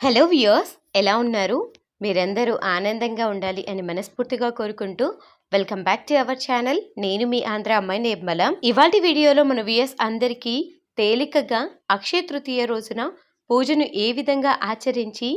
Hello viewers ఎలా ఉన్నారు? మీరందరూ ఆనందంగా ఉండాలి అని మనస్ఫూర్తిగా కోరుకుంటూ welcome back to our channel. నేను మీ ఆంధ్ర అమ్మాయి నిర్మల. ఇవాటి వీడియోలో మన వ్యూయర్స్ అందరికీ తేలికగా అక్షయ తృతీయ రోజున పూజను ఏ విధంగా ఆచరించి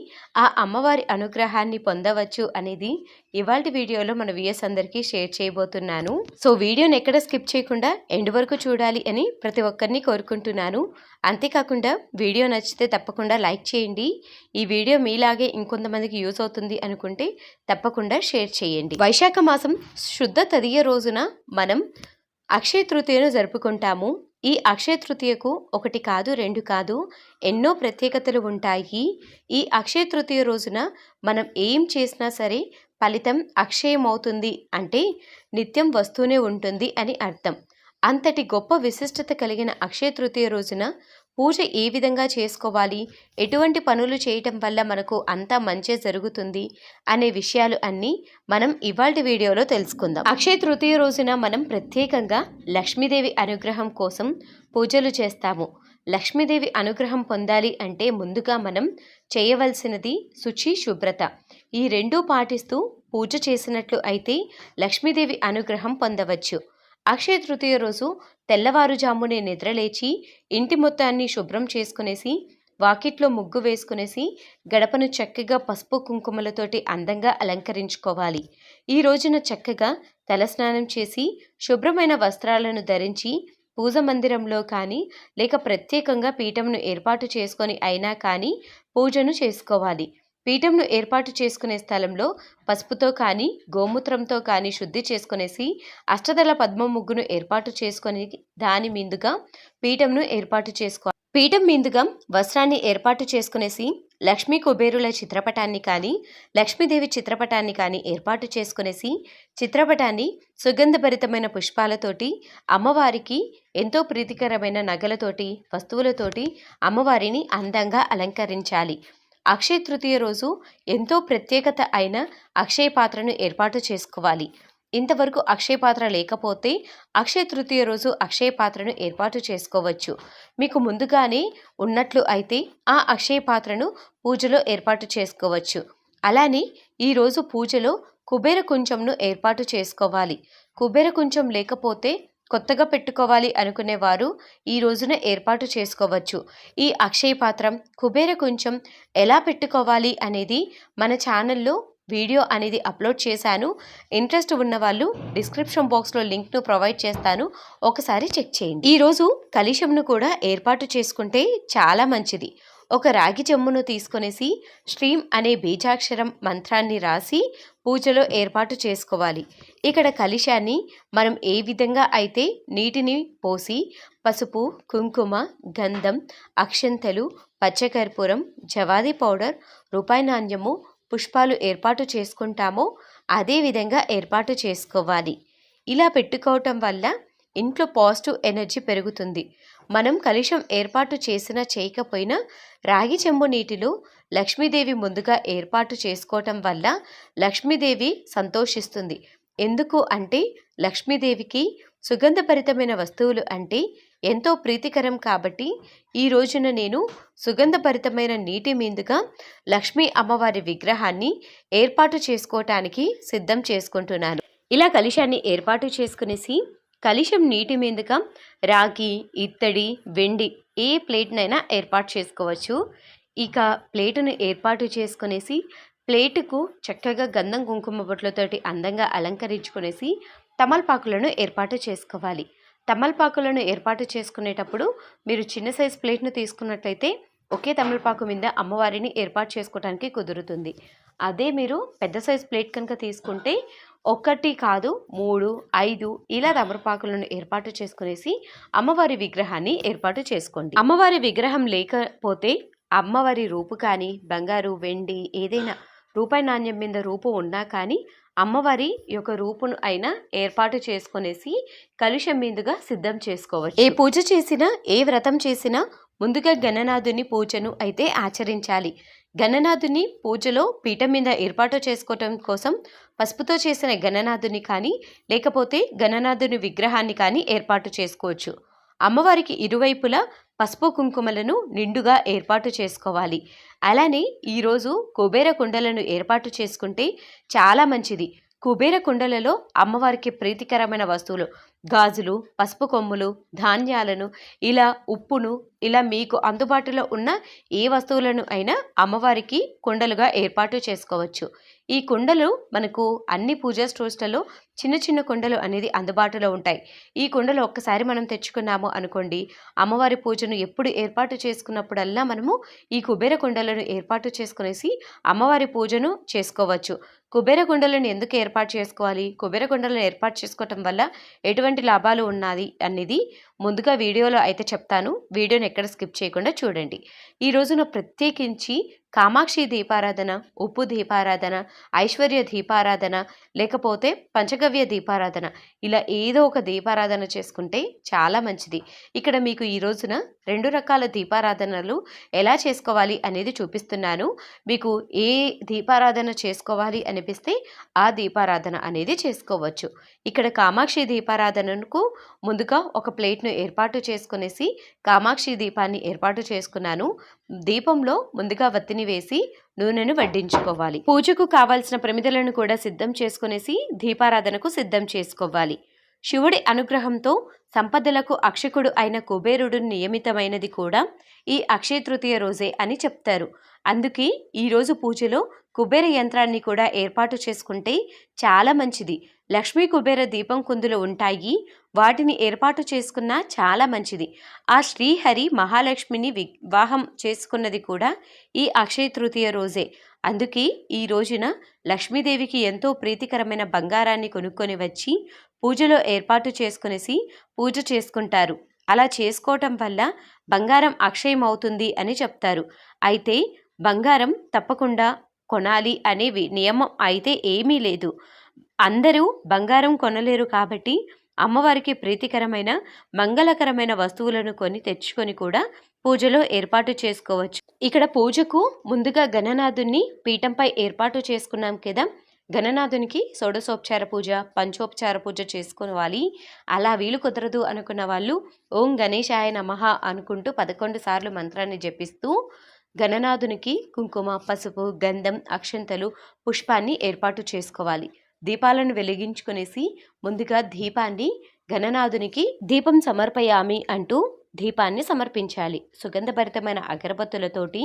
ఆ అమ్మవారి అనుగ్రహాన్ని పొందవచ్చు అనేది ఇవాళ వీడియోలో మన వ్యూయర్స్ అందరికీ షేర్ చేయబోతున్నాను. సో వీడియోని ఎక్కడ స్కిప్ చేయకుండా ఎండ్ వరకు చూడాలి అని ప్రతి ఒక్కరిని కోరుకుంటున్నాను. అంతేకాకుండా వీడియో నచ్చితే తప్పకుండా లైక్ చేయండి. ఈ వీడియో మీలాగే ఇంకొంతమందికి యూస్ అవుతుంది అనుకుంటే తప్పకుండా షేర్ చేయండి. వైశాఖ మాసం శుద్ధ తదియ రోజున మనం అక్షయ తృతీయను జరుపుకుంటాము. ఈ అక్షయ తృతీయకు ఒకటి కాదు రెండు కాదు ఎన్నో ప్రత్యేకతలు ఉంటాయి. ఈ అక్షయ తృతీయ రోజున మనం ఏం చేసినా సరే ఫలితం అక్షయం అవుతుంది అంటే నిత్యం వస్తూనే ఉంటుంది అని అర్థం. అంతటి గొప్ప విశిష్టత కలిగిన అక్షయ తృతీయ రోజున పూజ ఏ విధంగా చేసుకోవాలి? ఎటువంటి పనులు చేయటం వల్ల మనకు అంతా మంచి జరుగుతుంది? అనే విషయాలు అన్నీ మనం ఇవాళ వీడియోలో తెలుసుకుందాం. అక్షయ తృతీయ రోజున మనం ప్రత్యేకంగా లక్ష్మీదేవి అనుగ్రహం కోసం పూజలు చేస్తాము. లక్ష్మీదేవి అనుగ్రహం పొందాలి అంటే ముందుగా మనం చేయవలసినది శుచి శుభ్రత. ఈ రెండూ పాటిస్తూ పూజ చేసినట్లు అయితే లక్ష్మీదేవి అనుగ్రహం పొందవచ్చు. అక్షయ తృతీయ రోజు తెల్లవారుజామునే నిద్రలేచి ఇంటి మొత్తాన్ని శుభ్రం చేసుకునేసి వాకిట్లో ముగ్గు వేసుకునేసి గడపను చక్కగా పసుపు కుంకుమలతోటి అందంగా అలంకరించుకోవాలి. ఈ రోజున చక్కగా తలస్నానం చేసి శుభ్రమైన వస్త్రాలను ధరించి పూజ మందిరంలో కానీ లేక ప్రత్యేకంగా పీఠంను ఏర్పాటు చేసుకొని అయినా కానీ పూజను చేసుకోవాలి. పీఠంను ఏర్పాటు చేసుకునే స్థలంలో పసుపుతో కానీ గోమూత్రంతో కానీ శుద్ధి చేసుకునేసి అష్టదళ పద్మ ముగ్గును ఏర్పాటు చేసుకొని దాని మీదుగా పీఠంను ఏర్పాటు చేసుకోవాలి పీఠం మీదుగా వస్త్రాన్ని ఏర్పాటు చేసుకునేసి లక్ష్మీ కుబేరుల చిత్రపటాన్ని కానీ లక్ష్మీదేవి చిత్రపటాన్ని కానీ ఏర్పాటు చేసుకునేసి చిత్రపటాన్ని సుగంధభరితమైన పుష్పాలతోటి అమ్మవారికి ఎంతో ప్రీతికరమైన నగలతోటి వస్తువులతోటి అమ్మవారిని అందంగా అలంకరించాలి. అక్షయ తృతీయ రోజు ఎంతో ప్రత్యేకత అయిన అక్షయ పాత్రను ఏర్పాటు చేసుకోవాలి. ఇంతవరకు అక్షయ పాత్ర లేకపోతే అక్షయ తృతీయ రోజు అక్షయ పాత్రను ఏర్పాటు చేసుకోవచ్చు. మీకు ముందుగానే ఉన్నట్లు అయితే ఆ అక్షయ పాత్రను పూజలో ఏర్పాటు చేసుకోవచ్చు. అలానే ఈరోజు పూజలో కుబేర కుంచంను ఏర్పాటు చేసుకోవాలి. కుబేర కుంచం లేకపోతే కొత్తగా పెట్టుకోవాలి అనుకునేవారు ఈ రోజున ఏర్పాటు చేసుకోవచ్చు. ఈ అక్షయ పాత్రం కుబేర కొంచెం ఎలా పెట్టుకోవాలి అనేది మన ఛానల్లో వీడియో అనేది అప్లోడ్ చేశాను. ఇంట్రెస్ట్ ఉన్న వాళ్ళు డిస్క్రిప్షన్ బాక్స్లో లింక్ను ప్రొవైడ్ చేస్తాను. ఒకసారి చెక్ చేయండి. ఈరోజు కలుషంను కూడా ఏర్పాటు చేసుకుంటే చాలా మంచిది. ఒక రాగి చెమ్మును తీసుకొనేసి శ్రీం అనే బీజాక్షరం మంత్రాన్ని రాసి పూజలో ఏర్పాటు చేసుకోవాలి. ఇక్కడ కలిశాన్ని మనం ఏ విధంగా అయితే నీటిని పోసి పసుపు కుంకుమ గంధం అక్షంతలు పచ్చకర్పూరం జవాది పౌడర్ రూపాయి నాణ్యము పుష్పాలు ఏర్పాటు చేసుకుంటామో అదే విధంగా ఏర్పాటు చేసుకోవాలి. ఇలా పెట్టుకోవటం వల్ల ఇంట్లో పాజిటివ్ ఎనర్జీ పెరుగుతుంది. మనం కలుషం ఏర్పాటు చేసినా చేయకపోయినా రాగి చెంబు నీటిలో లక్ష్మీదేవి ముందుగా ఏర్పాటు చేసుకోవటం వల్ల లక్ష్మీదేవి సంతోషిస్తుంది. ఎందుకు అంటే లక్ష్మీదేవికి సుగంధభరితమైన వస్తువులు అంటే ఎంతో ప్రీతికరం కాబట్టి ఈ రోజున నేను సుగంధభరితమైన నీటి మీదుగా లక్ష్మీ అమ్మవారి విగ్రహాన్ని ఏర్పాటు చేసుకోవటానికి సిద్ధం చేసుకుంటున్నాను. ఇలా కలుషాన్ని ఏర్పాటు చేసుకునేసి కలుషం నీటి మీదుగా రాగి ఇత్తడి వెండి ఏ ప్లేట్నైనా ఏర్పాటు చేసుకోవచ్చు. ఇక ప్లేటును ఏర్పాటు చేసుకునేసి ప్లేటుకు చక్కగా గంధం కుంకుమ బొట్లతోటి అందంగా అలంకరించుకునేసి తమలపాకులను ఏర్పాటు చేసుకోవాలి. తమలపాకులను ఏర్పాటు చేసుకునేటప్పుడు మీరు చిన్న సైజ్ ప్లేట్ను తీసుకున్నట్లయితే ఒకే తమలపాకు మీద అమ్మవారిని ఏర్పాటు చేసుకోవడానికి కుదురుతుంది. అదే మీరు పెద్ద సైజ్ ప్లేట్ కనుక తీసుకుంటే ఒకటి కాదు మూడు ఐదు ఇలా తమలపాకులను ఏర్పాటు చేసుకునేసి అమ్మవారి విగ్రహాన్ని ఏర్పాటు చేసుకోండి. అమ్మవారి విగ్రహం లేకపోతే అమ్మవారి రూపు కానీ బంగారు వెండి ఏదైనా రూపాయి నాణ్యం మీద రూపు ఉన్నా కానీ అమ్మవారి యొక్క రూపును అయినా ఏర్పాటు చేసుకునేసి కలుషం మీదుగా సిద్ధం చేసుకోవచ్చు. ఏ పూజ చేసినా ఏ వ్రతం చేసినా ముందుగా గణనాథుని పూజను అయితే ఆచరించాలి. గణనాథుని పూజలో పీఠం మీద ఏర్పాటు చేసుకోవటం కోసం పసుపుతో చేసిన గణనాథుని కానీ లేకపోతే గణనాథుని విగ్రహాన్ని కానీ ఏర్పాటు చేసుకోవచ్చు. అమ్మవారికి ఇరువైపులా పసుపు కుంకుమలను నిండుగా ఏర్పాటు చేసుకోవాలి. అలానే ఈరోజు కుబేర కుండలను ఏర్పాటు చేసుకుంటే చాలా మంచిది. కుబేర కుండలలో అమ్మవారికి ప్రీతికరమైన వస్తువులు గాజులు పసుపు కొమ్ములు ధాన్యాలను ఇలా ఉప్పును ఇలా మీకు అందుబాటులో ఉన్న ఏ వస్తువులను అయినా అమ్మవారికి కుండలుగా ఏర్పాటు చేసుకోవచ్చు. ఈ కుండలు మనకు అన్ని పూజా స్టోర్స్లలో చిన్న చిన్న కుండలు అనేది అందుబాటులో ఉంటాయి. ఈ కుండలు ఒక్కసారి మనం తెచ్చుకున్నాము అనుకోండి అమ్మవారి పూజను ఎప్పుడు ఏర్పాటు చేసుకున్నప్పుడల్లా మనము ఈ కుబేర కుండలను ఏర్పాటు చేసుకునేసి అమ్మవారి పూజను చేసుకోవచ్చు. కుబేర కుండలను ఎందుకు ఏర్పాటు చేసుకోవాలి? కుబేర కుండలను ఏర్పాటు చేసుకోవటం వల్ల ఎటువంటి లాభాలు ఉన్నది? అనేది ముందుగా వీడియోలో అయితే చెప్తాను. వీడియోని ఎక్కడ స్కిప్ చేయకుండా చూడండి. ఈ రోజున ప్రత్యేకించి కామాక్షి దీపారాధన ఉప్పు దీపారాధన ఐశ్వర్య దీపారాధన లేకపోతే పంచగవ్య దీపారాధన ఇలా ఏదో ఒక దీపారాధన చేసుకుంటే చాలా మంచిది. ఇక్కడ మీకు ఈ రోజున రెండు రకాల దీపారాధనలు ఎలా చేసుకోవాలి అనేది చూపిస్తున్నాను. మీకు ఏ దీపారాధన చేసుకోవాలి అనిపిస్తే ఆ దీపారాధన అనేది చేసుకోవచ్చు. ఇక్కడ కామాక్షి దీపారాధనకు ముందుగా ఒక ప్లేట్ను ఏర్పాటు చేసుకునేసి కామాక్షి దీపాన్ని ఏర్పాటు చేసుకున్నాను. దీపంలో ముందుగా వత్తిని వేసి నూనెను వడ్డించుకోవాలి. పూజకు కావాల్సిన ప్రమిదలను కూడా సిద్ధం చేసుకునేసి దీపారాధనకు సిద్ధం చేసుకోవాలి. శివుడి అనుగ్రహంతో సంపదలకు అక్షకుడు అయిన కుబేరుడు నియమితమైనది కూడా ఈ అక్షయ తృతీయ రోజే అని చెప్తారు. అందుకే ఈరోజు పూజలో కుబేర యంత్రాన్ని కూడా ఏర్పాటు చేసుకుంటే చాలా మంచిది. లక్ష్మీ కుబేర దీపం కుందులు ఉంటాయి. వాటిని ఏర్పాటు చేసుకున్నా చాలా మంచిది. ఆ శ్రీహరి మహాలక్ష్మిని వివాహం చేసుకున్నది కూడా ఈ అక్షయ తృతీయ రోజే. అందుకే ఈ రోజున లక్ష్మీదేవికి ఎంతో ప్రీతికరమైన బంగారాన్ని కొనుక్కొని వచ్చి పూజలో ఏర్పాటు చేసుకునేసి పూజ చేసుకుంటారు. అలా చేసుకోవటం వల్ల బంగారం అక్షయం అవుతుంది అని చెప్తారు. అయితే బంగారం తప్పకుండా కొనాలి అనేవి నియమం అయితే ఏమీ లేదు. అందరూ బంగారం కొనలేరు కాబట్టి అమ్మవారికి ప్రీతికరమైన మంగళకరమైన వస్తువులను కొని తెచ్చుకొని కూడా పూజలో ఏర్పాటు చేసుకోవచ్చు. ఇక్కడ పూజకు ముందుగా గణనాథుని పీఠంపై ఏర్పాటు చేసుకున్నాం కదా. గణనాథునికి షోడశోపచార పూజ పంచోపచార పూజ చేసుకోవాలి. అలా వీలు కుదరదు అనుకున్న వాళ్ళు ఓం గణేశాయ నమః అనుకుంటూ పదకొండు సార్లు మంత్రాన్ని జపిస్తూ గణనాథునికి కుంకుమ పసుపు గంధం అక్షంతలు పుష్పాన్ని ఏర్పాటు చేసుకోవాలి. దీపాలను వెలిగించుకునేసి ముందుగా దీపాన్ని గణనాథునికి దీపం సమర్పయామి అంటూ దీపాన్ని సమర్పించాలి. సుగంధభరితమైన అగరబత్తులతోటి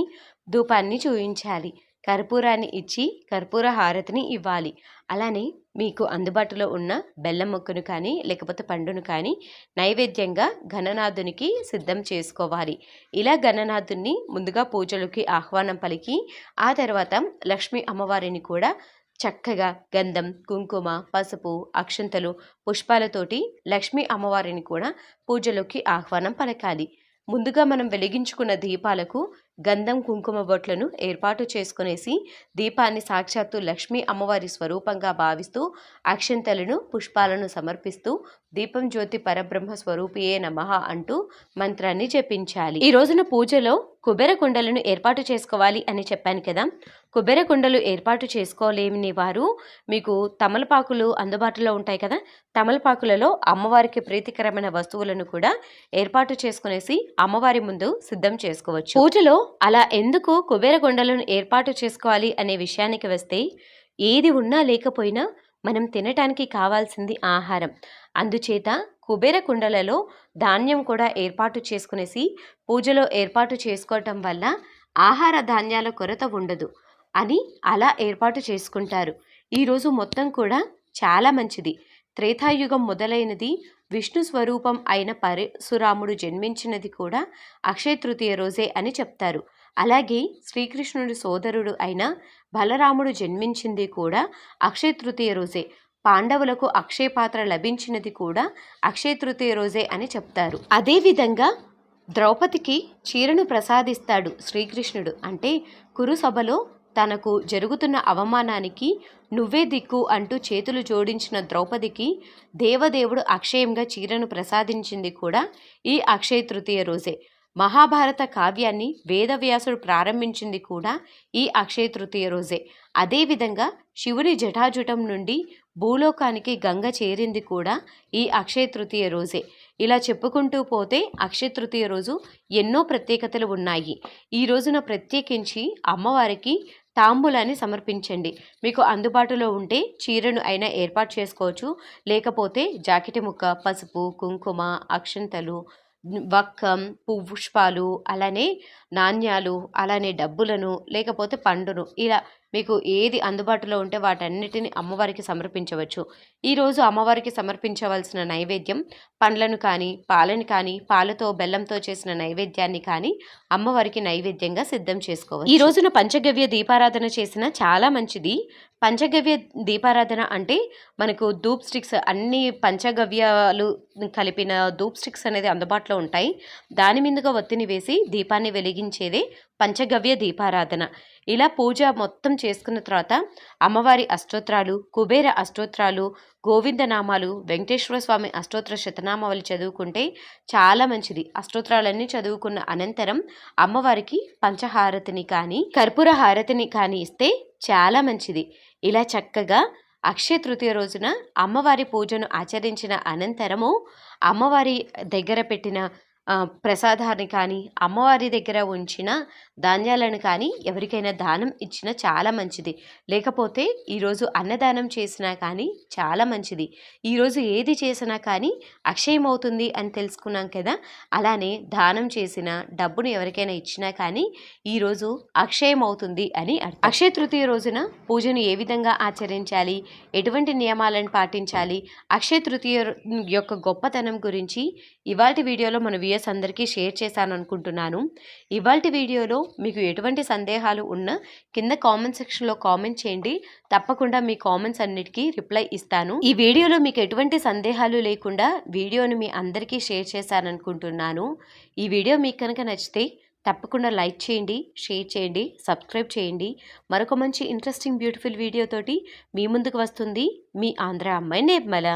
ధూపాన్ని చూయించాలి. కర్పూరాన్ని ఇచ్చి కర్పూర హారతిని ఇవ్వాలి. అలానే మీకు అందుబాటులో ఉన్న బెల్లం మొక్కను కానీ లేకపోతే పండును కానీ నైవేద్యంగా గణనాథునికి సిద్ధం చేసుకోవాలి. ఇలా గణనాథుని ముందుగా పూజలకి ఆహ్వానం పలికి ఆ తర్వాత లక్ష్మీ అమ్మవారిని కూడా చక్కగా గంధం కుంకుమ పసుపు అక్షంతలు పుష్పాలతోటి లక్ష్మీ అమ్మవారిని కూడా పూజలోకి ఆహ్వానం పలకాలి. ముందుగా మనం వెలిగించుకున్న దీపాలకు గంధం కుంకుమ బొట్లను ఏర్పాటు చేసుకునేసి దీపాన్ని సాక్షాత్తు లక్ష్మీ అమ్మవారి స్వరూపంగా భావిస్తూ అక్షంతలను పుష్పాలను సమర్పిస్తూ దీపం జ్యోతి పరబ్రహ్మ స్వరూపియే నమః అంటూ మంత్రాన్ని జపించాలి. ఈ రోజున పూజలో కుబేర కుండలను ఏర్పాటు చేసుకోవాలి అని చెప్పాను కదా. కుబేర కుండలు ఏర్పాటు చేసుకోలేని వారు మీకు తమలపాకులు అందుబాటులో ఉంటాయి కదా. తమలపాకులలో అమ్మవారికి ప్రీతికరమైన వస్తువులను కూడా ఏర్పాటు చేసుకునేసి అమ్మవారి ముందు సిద్ధం చేసుకోవచ్చు. పూజలో అలా ఎందుకు కుబేర కొండలను ఏర్పాటు చేసుకోవాలి అనే విషయానికి వస్తే ఏది ఉన్నా లేకపోయినా మనం తినటానికి కావాల్సింది ఆహారం. అందుచేత కుబేర కుండలలో ధాన్యం కూడా ఏర్పాటు చేసుకునేసి పూజలో ఏర్పాటు చేసుకోవటం వల్ల ఆహార ధాన్యాల కొరత ఉండదు అని అలా ఏర్పాటు చేసుకుంటారు. ఈరోజు మొత్తం కూడా చాలా మంచిది. త్రేతాయుగం మొదలైనది విష్ణు స్వరూపం అయిన పరశురాముడు జన్మించినది కూడా అక్షయ తృతీయ రోజే అని చెప్తారు. అలాగే శ్రీకృష్ణుడి సోదరుడు అయిన బలరాముడు జన్మించింది కూడా అక్షయ తృతీయ రోజే. పాండవులకు అక్షయ పాత్ర లభించినది కూడా అక్షయ తృతీయ రోజే అని చెప్తారు. అదేవిధంగా ద్రౌపదికి చీరను ప్రసాదిస్తాడు శ్రీకృష్ణుడు. అంటే కురుసభలో తనకు జరుగుతున్న అవమానానికి నువ్వే దిక్కు అంటూ చేతులు జోడించిన ద్రౌపదికి దేవదేవుడు అక్షయంగా చీరను ప్రసాదించింది కూడా ఈ అక్షయ తృతీయ రోజే. మహాభారత కావ్యాన్ని వేదవ్యాసుడు ప్రారంభించింది కూడా ఈ అక్షయ తృతీయ రోజే. అదేవిధంగా శివుని జటాజుటం నుండి భూలోకానికి గంగ చేరింది కూడా ఈ అక్షయ తృతీయ రోజే. ఇలా చెప్పుకుంటూ పోతే అక్షయ తృతీయ రోజు ఎన్నో ప్రత్యేకతలు ఉన్నాయి. ఈ రోజున ప్రత్యేకించి అమ్మవారికి తాంబూలాన్ని సమర్పించండి. మీకు అందుబాటులో ఉంటే చీరను అయినా ఏర్పాటు చేసుకోవచ్చు. లేకపోతే జాకెట్ ముక్క పసుపు కుంకుమ అక్షంతలు వక్కం పుష్పాలు అలానే నాణ్యాలు అలానే డబ్బులను లేకపోతే పండును ఇలా మీకు ఏది అందుబాటులో ఉంటే వాటన్నిటిని అమ్మవారికి సమర్పించవచ్చు. ఈరోజు అమ్మవారికి సమర్పించవలసిన నైవేద్యం పండ్లను కానీ పాలను కానీ పాలతో బెల్లంతో చేసిన నైవేద్యాన్ని కానీ అమ్మవారికి నైవేద్యంగా సిద్ధం చేసుకోవచ్చు. ఈ రోజున పంచగవ్య దీపారాధన చేసిన చాలా మంచిది. పంచగవ్య దీపారాధన అంటే మనకు ధూప్ స్టిక్స్ అన్ని పంచగవ్యాలు కలిపిన ధూప్ స్టిక్స్ అనేది అందుబాటులో ఉంటాయి. దాని మీదుగా ఒత్తిని వేసి దీపాన్ని వెలిగించేదే పంచగవ్య దీపారాధన. ఇలా పూజ మొత్తం చేసుకున్న తర్వాత అమ్మవారి అష్టోత్రాలు కుబేర అష్టోత్రాలు గోవిందనామాలు వెంకటేశ్వర స్వామి అష్టోత్తర శతనామాలు చదువుకుంటే చాలా మంచిది. అష్టోత్రాలన్నీ చదువుకున్న అనంతరం అమ్మవారికి పంచహారతిని కానీ కర్పూర హారతిని కానీ ఇస్తే చాలా మంచిది. ఇలా చక్కగా అక్షయ తృతీయ రోజున అమ్మవారి పూజను ఆచరించిన అనంతరము అమ్మవారి దగ్గర పెట్టిన ప్రసాదాన్ని కానీ అమ్మవారి దగ్గర ఉంచిన ధాన్యాలను కానీ ఎవరికైనా దానం ఇచ్చినా చాలా మంచిది. లేకపోతే ఈరోజు అన్నదానం చేసినా కానీ చాలా మంచిది. ఈరోజు ఏది చేసినా కానీ అక్షయమవుతుంది అని తెలుసుకున్నాం కదా అలానే దానం చేసిన డబ్బును ఎవరికైనా ఇచ్చినా కానీ ఈరోజు అక్షయమవుతుంది అని అక్షయ తృతీయ రోజున పూజను ఏ విధంగా ఆచరించాలి? ఎటువంటి నియమాలను పాటించాలి? అక్షయ తృతీయ యొక్క గొప్పతనం గురించి ఇవాటి వీడియోలో మన విఎస్ అందరికీ షేర్ చేశాను అనుకుంటున్నాను ఇవాళ వీడియోలో మీకు ఎటువంటి సందేహాలు ఉన్నా కింద కామెంట్ సెక్షన్లో కామెంట్ చేయండి. తప్పకుండా మీ కామెంట్స్ అన్నిటికీ రిప్లై ఇస్తాను. ఈ వీడియోలో మీకు ఎటువంటి సందేహాలు లేకుండా వీడియోని మీ అందరికీ షేర్ చేశాను అనుకుంటున్నాను ఈ వీడియో మీకు కనుక నచ్చితే తప్పకుండా లైక్ చేయండి షేర్ చేయండి సబ్స్క్రైబ్ చేయండి. మరొక మంచి ఇంట్రెస్టింగ్ బ్యూటిఫుల్ వీడియోతోటి మీ ముందుకు వస్తుంది మీ ఆంధ్ర అమ్మాయి నిర్మల.